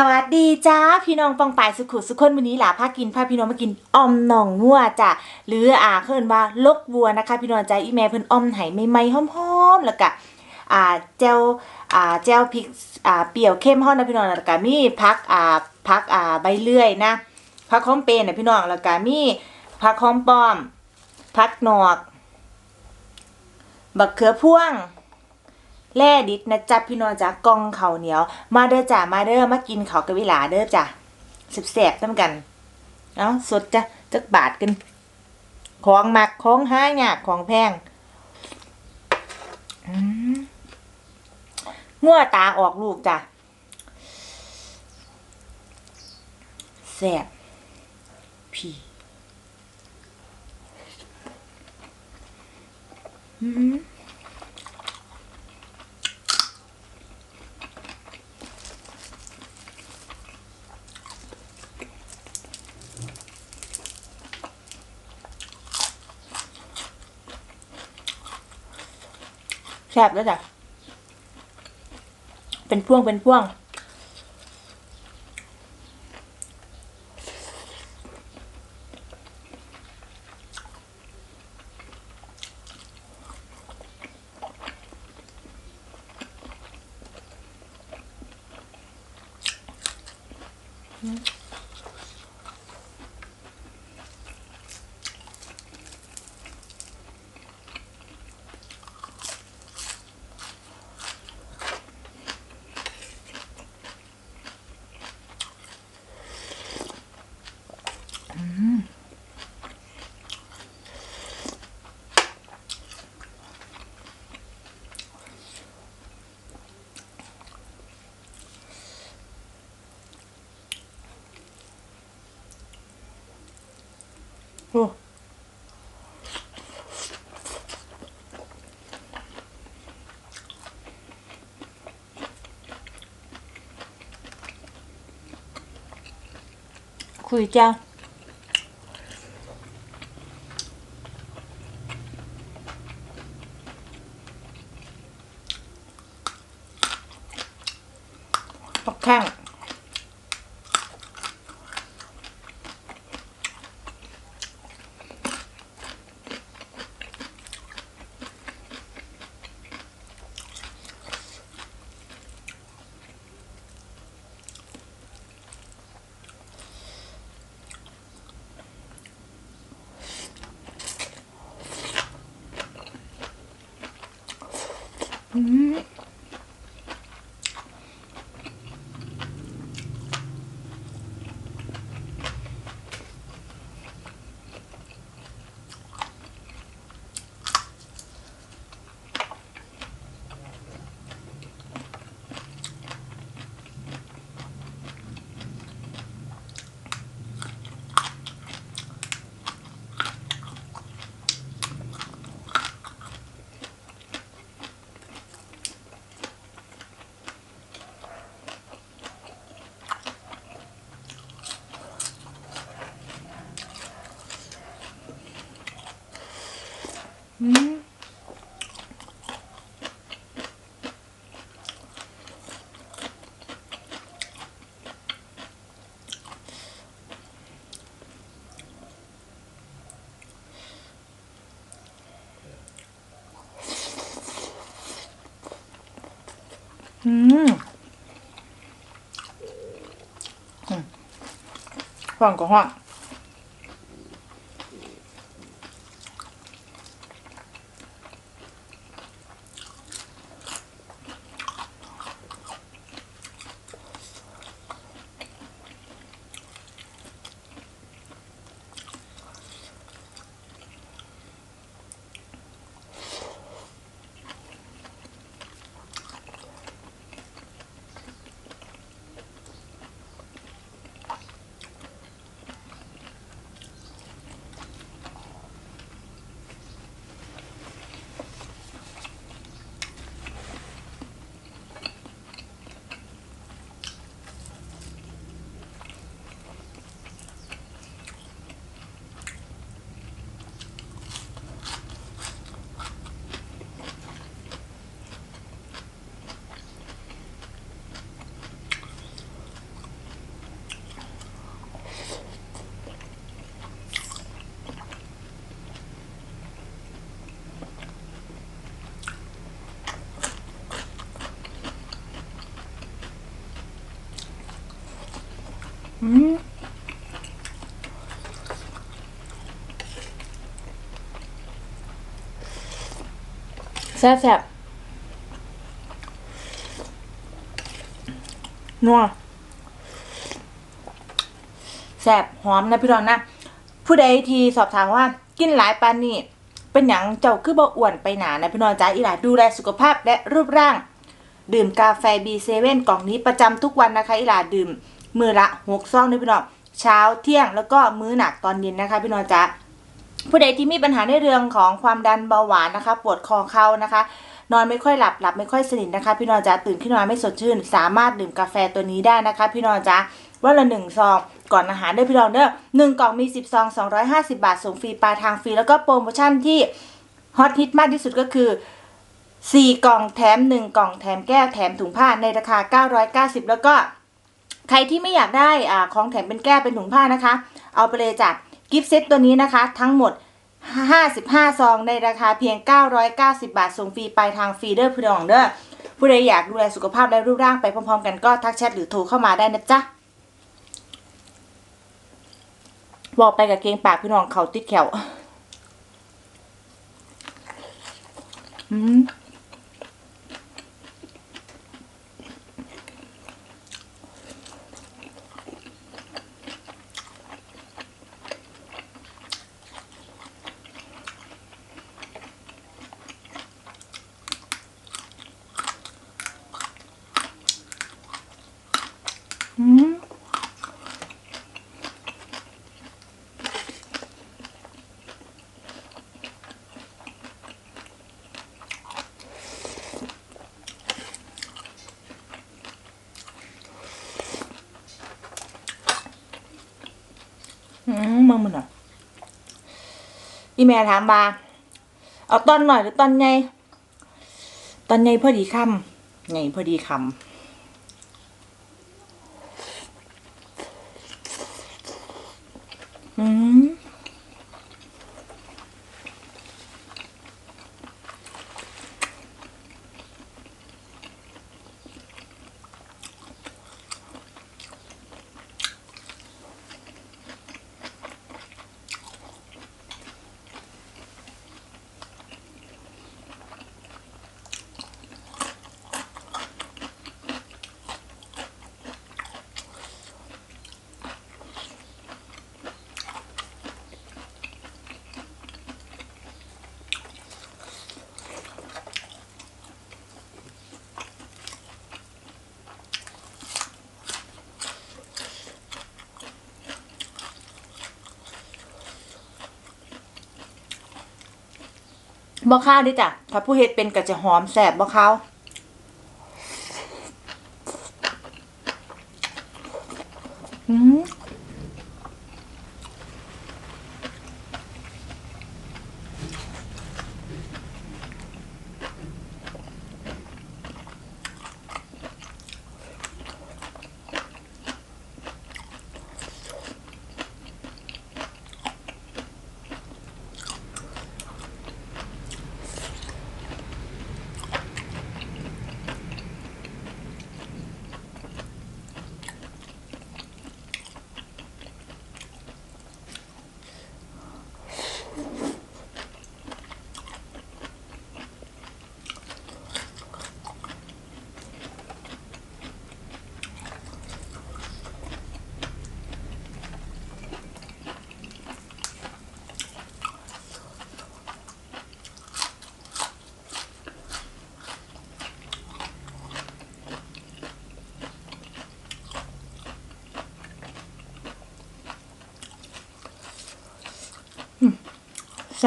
สวัสดีจ้าพี่น้องปองปายสุขุสุขคนวันนี้หล่ะพากินพาพี่น้องมากินออมหน่องงัวจ้ะหรืออ่าเพิ่นว่าลกวัวนะคะ พี่น้องจ้าอีแม่เพิ่นออมไห้ใหม่ๆหอมๆแล้วก็อ่าแจ่วอ่าแจ่วพริกอ่าเปรี้ยวเข้มฮ้อนนะพี่น้องแล้วก็มีผักอ่าผักอ่าใบเลื่อยนะผักหอมเปรย์นะพี่น้องแล้วก็มีผักหอมปอมผักหนอกบักเขือพ่วง แล่ดิดนะจ๊ะพี่น้องจ้ะกองเขาเหนียว มาเด้อจ้ะมาเด้อมากินเขากับเวลาเด้อจ้ะแซ่บๆนำกันเอ้าสดจ้ะจักบาทกันของหมักของห้ายากของแพงงัวตาออกลูกจ้ะแซ่บพี่อืม แซ่บแล้วจ้ะ เป็นพ่วงเป็นพ่วงโอ้คุยจ้า ปักแข้ง อืมอืม ห้อง แซ่บแซ่บนัวแซ่บหอมนะพี่รองนะ ผู้ใดที่สอบถามว่า กินหลายปานนี่เป็นหยังเจ้าคือบ่อ้วนไปหนานะพี่น้องจ้าอีหลาดูแลสุขภาพและรูปร่าง ดื่มกาแฟ B7 กล่องนี้ประจำทุกวันนะคะอีหลาดื่ม มือละหกซองนะพี่น้องเช้าเที่ยงแล้วก็มื้อหนักตอนเย็นนะคะพี่น้องจ้าผู้ใดที่มีปัญหาในเรื่องของความดันเบาหวานนะคะ ปวดคอเข่านะคะ นอนไม่ค่อยหลับหลับไม่ค่อยสนิทนะคะ พี่น้องจ้าตื่นขึ้นมาไม่สดชื่น สามารถดื่มกาแฟตัวนี้ได้นะคะ พี่น้องจ้าวันละหนึ่งซองก่อนอาหารด้อพี่น้องเด้อหนึ่งกล่องมีสิบซองสองร้อยห้าสิบาทส่งฟรีปลายทางฟรีแล้วก็โปรโมชั่นที่ฮอตฮิตมากที่สุดก็คือ4กล่องแถม1กล่องแถมแก้วแถมถุงผ้าในราคา990แล้วก็ ใครที่ไม่อยากได้อ่าของแถมเป็นแก้วเป็นถุงผ้านะคะ เอาไปเลยจากกิฟต์เซตตัวนี้นะคะ ทั้งหมด 55 ซองในราคาเพียง 990 บาทส่งฟรีไปทางฟรีเด้อพี่น้องเด้อผู้ใดอยากดูแลสุขภาพและรูปร่างไปพร้อมๆ กันก็ทักแชทหรือโทรเข้ามาได้นะจ๊ะบอกไปกับเกงปากพี่น้องเขาติดแขวอืม อืม องมันอะ อีแม่ถามมาเอาตอนหน่อยหรือตอนไงตอนไงพอดีคำไงพอดีคำอืม บ่ข้าวเดิจ้ะถ้าผู้เฮ็ดเป็นก็จะหอมแสบบ่ข้าวอืม แ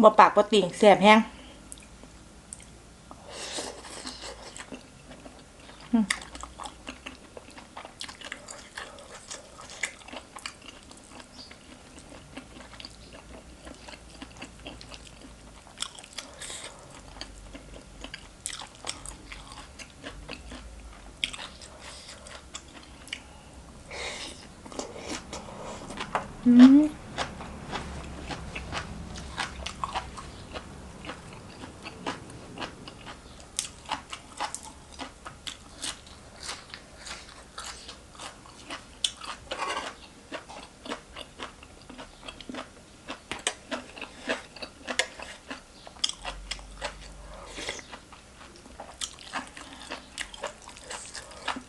บบ่ปากบ่ติ่งแซ่บแฮงอืม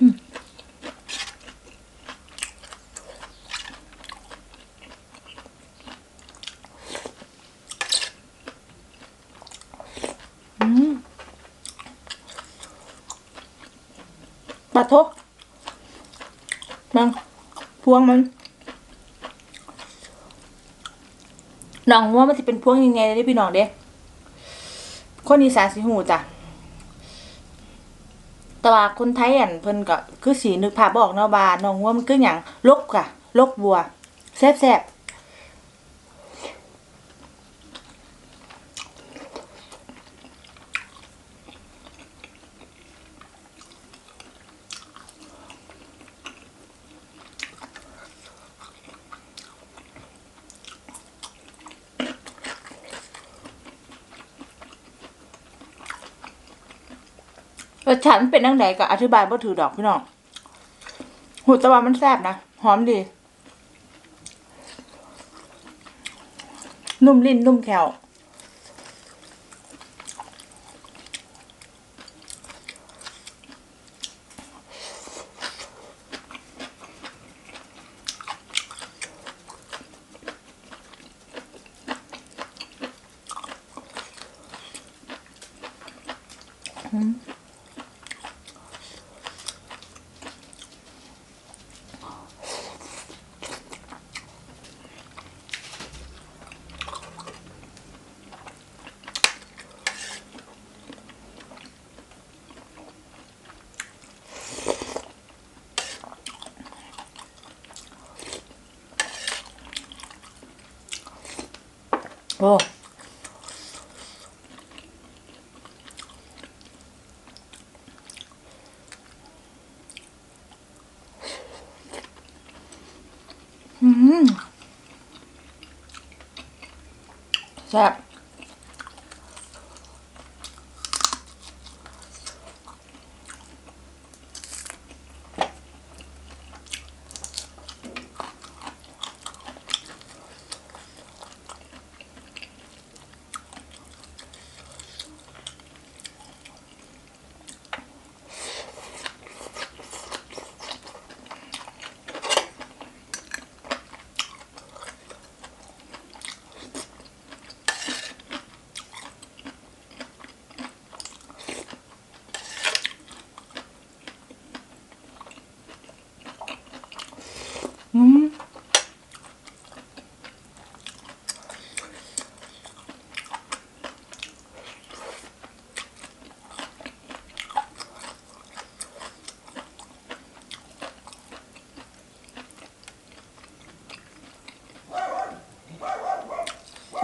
อืม อืม ปลาทกมันพวงมันน้องว่ามันจะเป็นพวงยังไงเด้พี่น้องเด้คนอีสานสิหูจ้ะแต่ว่าคนไทยอันเพิ่นก็คือสีนึกภาพบอกเนาะว่าน้องว่ามันคือหยังลกค่ะลกบัวแซ่บๆ รสชาติมันเป็นนังไหนก็อธิบายว่าถือดอกพี่น้องหูตะวันมันแซ่บนะ หอมดี นุ่มลิ้นนุ่มแขว โอ้อื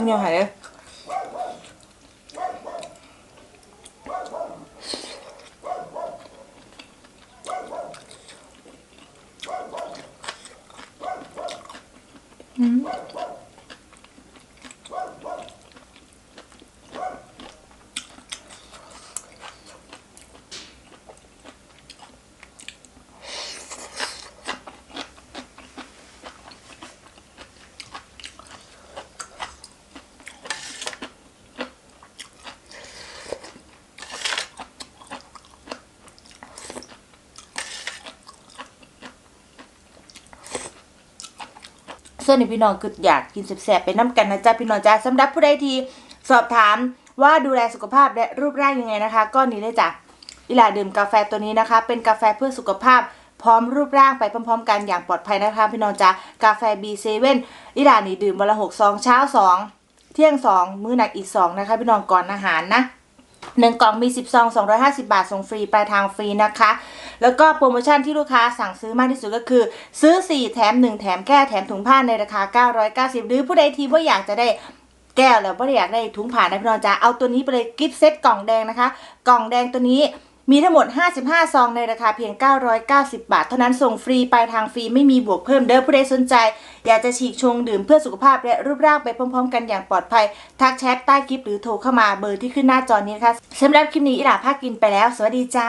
ช่วงเดียวหายเลยอืม ส่วนนี้พี่น้องคืออยากกินแสบๆไปน้ำกันนะจ๊ะพี่น้องจ้าสำหรับผู้ใดที่สอบถามว่าดูแลสุขภาพและรูปร่างยังไงนะคะ ก็นี้เลยจ้ะอีหลาดื่มกาแฟตัวนี้นะคะ เป็นกาแฟเพื่อสุขภาพพร้อมรูปร่างไปพร้อม ๆ กันอย่างปลอดภัยนะคะ พี่น้องจ้ากาแฟ B7 อีหลานี่ดื่มวันละหกซองเช้าสองเที่ยงสองมื้อหนักอีกสองนะคะ พี่น้องก่อนอาหารนะ หนึ่งกล่องมี10ซอง250บาท ส่งฟรี ปลายทางฟรีนะคะ แล้วก็โปรโมชั่นที่ลูกค้าสั่งซื้อมากที่สุดก็คือ ซื้อ4แถม1แถมแก้แถมถุงผ้าในราคา990หรือผู้ใดที่ว่าอยากจะได้แก้วแล้วไม่ได้อยากได้ถุงผ้านะพี่น้องจ้าเอาตัวนี้ไปเลยกิฟต์เซตกล่องแดงนะคะ กล่องแดงตัวนี้ มีทั้งหมด 55 ซองในราคาเพียง 990 บาท เท่านั้นส่งฟรีปลายทางฟรีไม่มีบวกเพิ่มเด้อผู้ใดสนใจ อยากจะฉีกชงดื่มเพื่อสุขภาพและรูปร่างไปพร้อมๆ กันอย่างปลอดภัย ทักแชทใต้คลิปหรือโทรเข้ามาเบอร์ที่ขึ้นหน้าจอนี้นะคะสำหรับคลิปนี้อิหลาภาคกินไปแล้ว สวัสดีจ้า